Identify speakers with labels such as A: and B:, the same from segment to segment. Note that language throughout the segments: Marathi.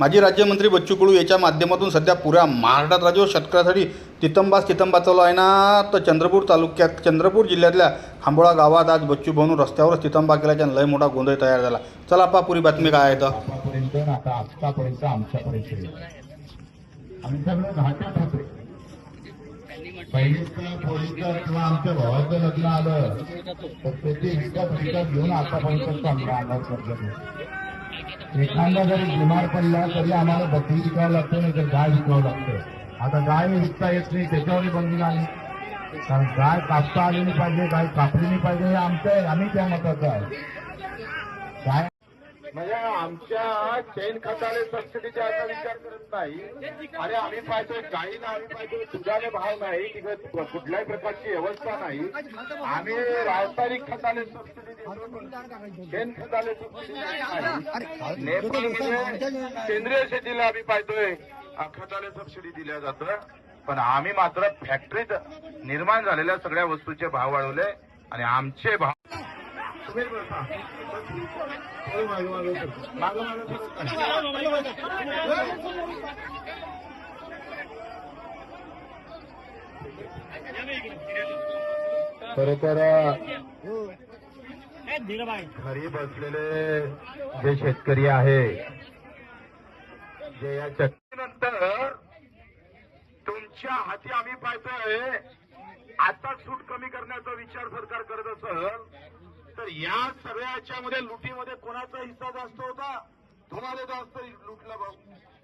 A: माजी राज्यमंत्री बच्चू कडू याच्या माध्यमातून सध्या पुऱ्या महाराष्ट्रात राज्य शेतकऱ्यासाठी तितंबास तितंबा चालू आहे ना? तर चंद्रपूर तालुक्यात चंद्रपूर जिल्ह्यातल्या खांबोळा गावात आज बच्चू भाऊन रस्त्यावरच तितंबा केल्याच्या लय मोठा गोंधळ तयार झाला. चला पा पुरी बातमी काय आहे तर.
B: आतापर्यंत आमच्यापर्यंत आम्ही सगळं घाटात पहिलीचं पोळीचं किंवा आमच्या भावाचं लग्न आलं. तर त्याची विकत विकत घेऊन आतापर्यंत एखादा जरी बिमार पडला तरी आम्हाला बकरी विकावं लागतं नाही तर गाय विकावं लागतं. आता गाय विकता येत नाही त्याच्यावर बंदी नाही. कारण गाय कापता आली नाही पाहिजे गाय कापली नाही पाहिजे हे आमचं आहे आम्ही त्या मताचं आहे गाय म्हणजे आमच्या चैन खताले सबसिडी द्यायचा विचार करत नाही. अरे आम्ही पाहतोय गाईला आम्ही पाहिजे दुधाने भाव नाही तिकडे कुठल्याही प्रकारची व्यवस्था नाही. आम्ही रासायनिक खताले सबसिडी देतो. शेण खताले सबसिडी नेपाळ नेपाळमध्ये सेंद्रिय शेतीला आम्ही पाहतोय अ, खताले सबसिडी दिल्या जातं. पण आम्ही मात्र फॅक्टरीत निर्माण झालेल्या सगळ्या वस्तूचे भाव वाढवले आणि आमचे भाव तुम्ही मागं, मागं मागं, तर घरी बसलेले जे शेतकरी आहे जे या नंतर तुमच्या हाती आम्ही पाहतोय आता सूट कमी करण्याचा विचार सरकार करत असेल. तर या सगळ्याच्या मध्ये लुटीमध्ये कोणाचा हिस्सा जास्त होता? तुम्हाला जास्त लुटला भाऊ.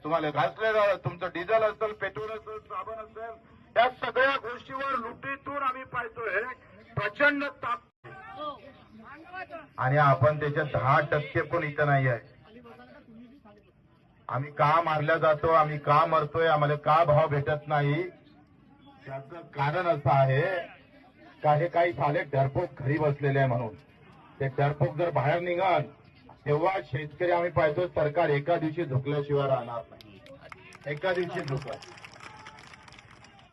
B: तुम्हाला घासलेलं तुमचं डिझेल असेल पेट्रोल असेल साबण असेल या सगळ्या गोष्टीवर लुटीतून आम्ही पाहतोय. प्रचंड ताप. आणि आपण त्याच्या दहा टक्के पण इथं नाही आहे. आम्ही का मारल्या जातो आम्ही का मरतोय आम्हाला का भाव भेटत नाही? त्याचं कारण असं आहे का हे काही साले डरपोक घरी बसलेले आहे म्हणून. ते डरपोक जर बाहेर निघाल तेव्हा शेतकरी आम्ही पाहतो सरकार एका दिवशी झुकल्याशिवाय राहणार नाही. एका दिवशी झुकत